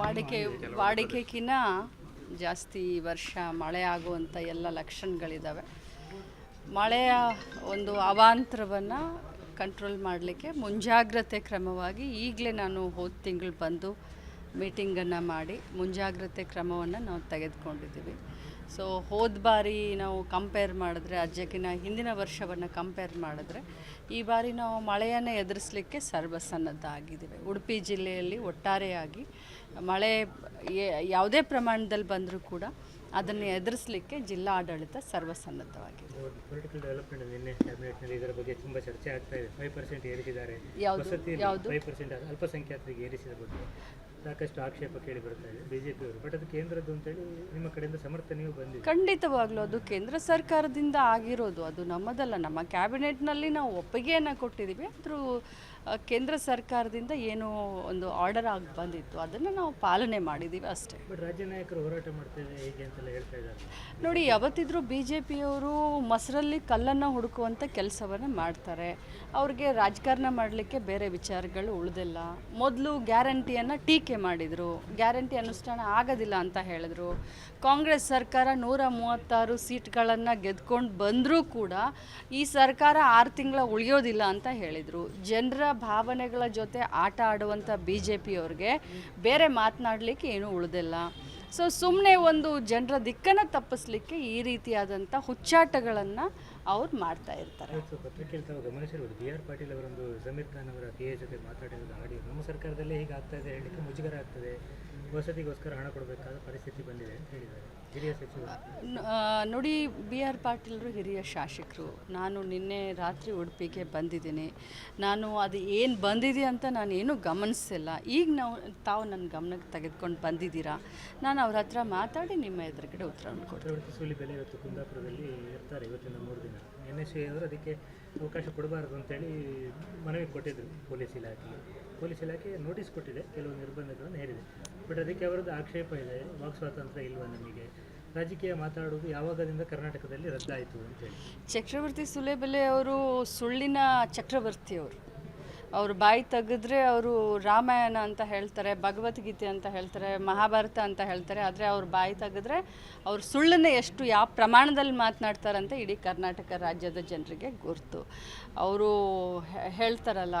ವಾಡಿಕೆ ವಾಡಿಕೆಗಿನ ಜಾಸ್ತಿ ವರ್ಷ ಮಳೆ ಆಗುವಂಥ ಎಲ್ಲ ಲಕ್ಷಣಗಳಿದ್ದಾವೆ ಮಳೆಯ ಒಂದು ಅವಾಂತರವನ್ನು ಕಂಟ್ರೋಲ್ ಮಾಡಲಿಕ್ಕೆ ಮುಂಜಾಗ್ರತೆ ಕ್ರಮವಾಗಿ ಈಗಲೇ ನಾನು ಹೋದ ತಿಂಗಳು ಬಂದು ಮೀಟಿಂಗನ್ನು ಮಾಡಿ ಮುಂಜಾಗ್ರತೆ ಕ್ರಮವನ್ನು ನಾವು ತೆಗೆದುಕೊಂಡಿದ್ದೀವಿ. ಸೊ ಹೋದ ಬಾರಿ ನಾವು ಕಂಪೇರ್ ಮಾಡಿದ್ರೆ ಅಜ್ಜಕ್ಕಿನ ಹಿಂದಿನ ವರ್ಷವನ್ನು ಕಂಪೇರ್ ಮಾಡಿದ್ರೆ ಈ ಬಾರಿ ನಾವು ಮಳೆಯನ್ನು ಎದುರಿಸಲಿಕ್ಕೆ ಸರ್ವಸನ್ನದ್ಧ ಆಗಿದ್ದೇವೆ ಉಡುಪಿ ಜಿಲ್ಲೆಯಲ್ಲಿ ಒಟ್ಟಾರೆಯಾಗಿ ಮಳೆ ಯಾವುದೇ ಪ್ರಮಾಣದಲ್ಲಿ ಬಂದರೂ ಕೂಡ ಅದನ್ನು ಎದುರಿಸಲಿಕ್ಕೆ ಜಿಲ್ಲಾ ಆಡಳಿತ ಸರ್ವಸನ್ನದ್ಧವಾಗಿದೆ ಪೊಲಿಟಿಕಲ್ ಡೆವಲಪ್ಮೆಂಟ್ ನಿನ್ನೆ ಕ್ಯಾಬಿನೆಟ್ನಲ್ಲಿ ಇದರ ಬಗ್ಗೆ ತುಂಬಾ ಚರ್ಚೆ ಆಗ್ತಾ ಇದೆ. ಫೈವ್ ಪರ್ಸೆಂಟ್ ಏರಿಸಿದ್ದಾರೆ. ಯಾವುದು? ಯಾವುದು? ಅಲ್ಪಸಂಖ್ಯಾತರಿಗೆ ಏರಿಸಿದ ಬಗ್ಗೆ. ಸಾಕಷ್ಟು ಆಕ್ಷೇಪ ಕೇಳಿ ಬರ್ತಾ ಇದೆ ಬಿಜೆಪಿಯವರು ಬಟ್ ಅದು ಕೇಂದ್ರದ್ದು ಅಂತೇಳಿ ನಿಮ್ಮ ಕಡೆಯಿಂದ ಸಮರ್ಥನೆಯೂ ಬಂದಿದೆ. ಖಂಡಿತವಾಗ್ಲೂ ಅದು ಕೇಂದ್ರ ಸರ್ಕಾರದಿಂದ ಆಗಿರೋದು. ಅದು ನಮ್ಮದಲ್ಲ. ನಮ್ಮ ಕ್ಯಾಬಿನೆಟ್ನಲ್ಲಿ ನಾವು ಒಪ್ಪಿಗೆಯನ್ನು ಕೊಟ್ಟಿದ್ದೀವಿ. ಆದರೂ ಆ, ಕೇಂದ್ರ ಸರ್ಕಾರದಿಂದ ಏನು ಒಂದು ಆರ್ಡರ್ ಆಗಿ ಬಂದಿತ್ತು. ಅದನ್ನು ನಾವು ಪಾಲನೆ ಮಾಡಿದ್ದೀವಿ ಅಷ್ಟೇ. ಬಟ್ ರಾಜ್ಯ ನಾಯಕರು ಹೋರಾಟ ಮಾಡ್ತೇವೆ ಹೇಗೆ ಅಂತೆಲ್ಲ ಹೇಳ್ತಾ ಇದ್ದಾರೆ. ನೋಡಿ ಯಾವತ್ತಿದ್ರೂ ಬಿ ಜೆ ಪಿಯವರು ಮೊಸರಲ್ಲಿ ಕಲ್ಲನ್ನು ಹುಡುಕುವಂಥ ಕೆಲಸವನ್ನು ಮಾಡ್ತಾರೆ. ಅವ್ರಿಗೆ ರಾಜಕಾರಣ ಮಾಡಲಿಕ್ಕೆ ಬೇರೆ ವಿಚಾರಗಳು ಉಳಿದಿಲ್ಲ. ಮೊದಲು ಗ್ಯಾರಂಟಿಯನ್ನು ಟೀಕೆ ಮಾಡಿದರು. ಗ್ಯಾರಂಟಿ ಅನುಷ್ಠಾನ ಆಗೋದಿಲ್ಲ ಅಂತ ಹೇಳಿದ್ರು. ಕಾಂಗ್ರೆಸ್ ಸರ್ಕಾರ ನೂರ ಮೂವತ್ತಾರು ಸೀಟ್ಗಳನ್ನು ಗೆದ್ಕೊಂಡು ಬಂದರೂ ಕೂಡ ಈ ಸರ್ಕಾರ ಆರು ತಿಂಗಳ ಉಳಿಯೋದಿಲ್ಲ ಅಂತ ಹೇಳಿದರು. ಜನರ ಭಾವನೆಗಳ ಜೊತೆ ಆಟ ಆಡುವಂಥ ಬಿ ಜೆ ಪಿಯವ್ರಿಗೆ ಬೇರೆ ಮಾತನಾಡಲಿಕ್ಕೆ ಏನೂ ಉಳಿದಿಲ್ಲ. ಸೊ ಸುಮ್ಮನೆ ಒಂದು ಜನರ ದಿಕ್ಕನ್ನು ತಪ್ಪಿಸ್ಲಿಕ್ಕೆ ಈ ರೀತಿಯಾದಂಥ ಹುಚ್ಚಾಟಗಳನ್ನು ಅವ್ರು ಮಾಡ್ತಾ ಇರ್ತಾರೆ. ಪತ್ರಿಕೆಯಲ್ಲಿ ಗಮನಿಸಿರ್ಬೋದು ಬಿ ಆರ್ ಪಾಟೀಲ್ ಅವರೊಂದು ಜಮೀರ್ ಖಾನ್ ಅವರ ಪಿ ಎ ಜೊತೆ ಮಾತಾಡಿರೋದು ಆಡಿಯೋ. ನಮ್ಮ ಸರ್ಕಾರದಲ್ಲೇ ಹೀಗೆ ಆಗ್ತಾ ಇದೆ ಹೇಳಲಿಕ್ಕೆ ಮುಜುಗರ ಆಗ್ತದೆ. ವಸತಿಗೋಸ್ಕರ ಹಣ ಕೊಡಬೇಕಾದ ಪರಿಸ್ಥಿತಿ ಬಂದಿದೆ ಅಂತ ಹೇಳಿದ್ದಾರೆ. ಹಿರಿಯ ಸಚಿವ ನೋಡಿ ಬಿ ಆರ್ ಪಾಟೀಲ್ರು ಹಿರಿಯ ಶಾಸಕರು. ನಾನು ನಿನ್ನೆ ರಾತ್ರಿ ಉಡುಪಿಗೆ ಬಂದಿದ್ದೀನಿ. ನಾನು ಅದು ಏನು ಬಂದಿದೆ ಅಂತ ನಾನು ಏನೂ ಗಮನಿಸಿಲ್ಲ ಈಗ ನಾವು ತಾವು ನನ್ನ ಗಮನಕ್ಕೆ ತೆಗೆದುಕೊಂಡು ಬಂದಿದ್ದೀರಾ? ನಾನು ಅವ್ರ ಹತ್ರ ಮಾತಾಡಿ ನಿಮ್ಮ ಎದುರುಗಡೆ ಉತ್ತರವನ್ನು ಕೊಡ್ತೀನಿ. ಬೆಲೆ ಇವತ್ತು ಕುಂದಾಪುರದಲ್ಲಿ ಇರ್ತಾರೆ. ಇವತ್ತಿನ ಮೂರು ದಿನ. ಎನ್ ಎಸ್ ಅವರು ಅದಕ್ಕೆ ಅವಕಾಶ ಕೊಡಬಾರದು ಅಂತೇಳಿ ಮನವಿ ಕೊಟ್ಟಿದ್ದರು ಪೊಲೀಸ್ ಇಲಾಖೆಗೆ. ಪೊಲೀಸ್ ಇಲಾಖೆ ನೋಟಿಸ್ ಕೊಟ್ಟಿದೆ, ಕೆಲವು ನಿರ್ಬಂಧಗಳನ್ನು ಹೇರಿದೆ. ಬಟ್ ಅದಕ್ಕೆ ಅವರದ್ದು ಆಕ್ಷೇಪ ಇದೆ, ವಾಕ್ ಸ್ವಾತಂತ್ರ್ಯ ಇಲ್ವಾ ನಮಗೆ? ರಾಜಕೀಯ ಮಾತಾಡೋದು ಯಾವಾಗದಿಂದ ಕರ್ನಾಟಕದಲ್ಲಿ ರದ್ದಾಯಿತು ಅಂತೇಳಿ. ಚಕ್ರವರ್ತಿ ಸುಲೇಬೆಲೆ ಅವರು ಸುಳ್ಳಿನ ಚಕ್ರವರ್ತಿಯವರು. ಅವರು ಬಾಯಿ ತೆಗೆದ್ರೆ ಅವರು ರಾಮಾಯಣ ಅಂತ ಹೇಳ್ತಾರೆ, ಭಗವದ್ಗೀತೆ ಅಂತ ಹೇಳ್ತಾರೆ, ಮಹಾಭಾರತ ಅಂತ ಹೇಳ್ತಾರೆ, ಆದರೆ ಅವ್ರು ಬಾಯಿ ತೆಗೆದ್ರೆ ಅವ್ರ ಸುಳ್ಳನ್ನೇ ಎಷ್ಟು ಯಾವ ಪ್ರಮಾಣದಲ್ಲಿ ಮಾತನಾಡ್ತಾರಂತ ಇಡೀ ಕರ್ನಾಟಕ ರಾಜ್ಯದ ಜನರಿಗೆ ಗುರ್ತು. ಅವರು ಹೇಳ್ತಾರಲ್ಲ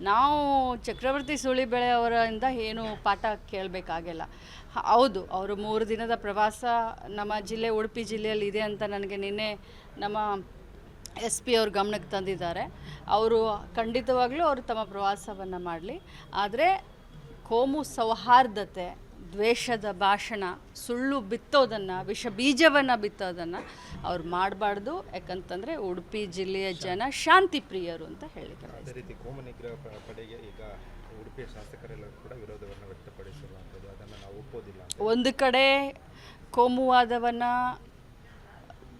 ನಾವು ಚಕ್ರವರ್ತಿ ಸುಳಿಬೆಳೆ ಅವರಿಂದ ಏನು ಪಾಠ ಕೇಳಬೇಕಾಗಿಲ್ಲ. ಹೌದು, ಅವರು ಮೂರು ದಿನದ ಪ್ರವಾಸ ನಮ್ಮ ಜಿಲ್ಲೆ, ಉಡುಪಿ ಜಿಲ್ಲೆಯಲ್ಲಿ ಇದೆ ಅಂತ ನನಗೆ ನಿನ್ನೆ ನಮ್ಮ ಎಸ್ ಪಿ ಅವ್ರ ಗಮನಕ್ಕೆ ತಂದಿದ್ದಾರೆ. ಅವರು ಖಂಡಿತವಾಗಲೂ ಅವರು ತಮ್ಮ ಪ್ರವಾಸವನ್ನು ಮಾಡಲಿ. ಆದರೆ ಕೋಮು ಸೌಹಾರ್ದತೆ ದ್ವೇಷದ ಭಾಷಣ ಸುಳ್ಳು ಬಿತ್ತೋದನ್ನು ವಿಷ ಬೀಜವನ್ನು ಬಿತ್ತೋದನ್ನು ಅವ್ರು ಮಾಡಬಾರ್ದು. ಯಾಕಂತಂದರೆ ಉಡುಪಿ ಜಿಲ್ಲೆಯ ಜನ ಶಾಂತಿ ಪ್ರಿಯರು ಅಂತ ಹೇಳಿದ್ದಾರೆ. ಅದೇ ರೀತಿ ಕೋಮ ನಿಗ್ರಹ ಪಡೆಗೆ ಈಗ ಉಡುಪಿಯ ಶಾಸಕರೆಲ್ಲರೂ ಕೂಡ ವಿರೋಧವನ್ನು ವ್ಯಕ್ತಪಡಿಸಿರುವಂಥದ್ದು. ಅದನ್ನು ನಾವು ಒಪ್ಪೋದಿಲ್ಲ ಒಂದು ಕಡೆ ಕೋಮುವಾದವನ್ನು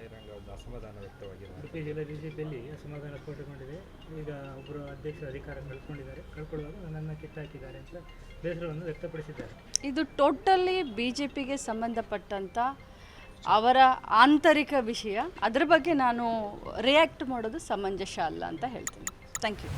ಬಹಿರಂಗ ಒಂದು ಅಸಮಾಧಾನ ವ್ಯಕ್ತವಾಗಿದೆ ಉಡುಪಿ ಜಿಲ್ಲೆ ಬಿಜೆಪಿಯಲ್ಲಿ ಅಸಮಾಧಾನ ಸ್ಫೋಟಗೊಂಡಿದೆ ಈಗ ಒಬ್ಬರು ಅಧ್ಯಕ್ಷರು ಅಧಿಕಾರ ಕಳ್ಕೊಂಡಿದ್ದಾರೆ. ಕಳ್ಕೊಳ್ಳುವಾಗ ನನ್ನನ್ನು ಕಿತ್ತಾಕಿದ್ದಾರೆ ಅಂತ ಬೇಸರವನ್ನು ವ್ಯಕ್ತಪಡಿಸಿದ್ದಾರೆ. ಇದು ಟೋಟಲಿ ಬಿ ಜೆ ಪಿಗೆ ಸಂಬಂಧಪಟ್ಟಂಥ ಅವರ ಆಂತರಿಕ ವಿಷಯ. ಅದರ ಬಗ್ಗೆ ನಾನು ರಿಯಾಕ್ಟ್ ಮಾಡೋದು ಸಮಂಜಸ ಅಲ್ಲ ಅಂತ ಹೇಳ್ತೀನಿ. Thank you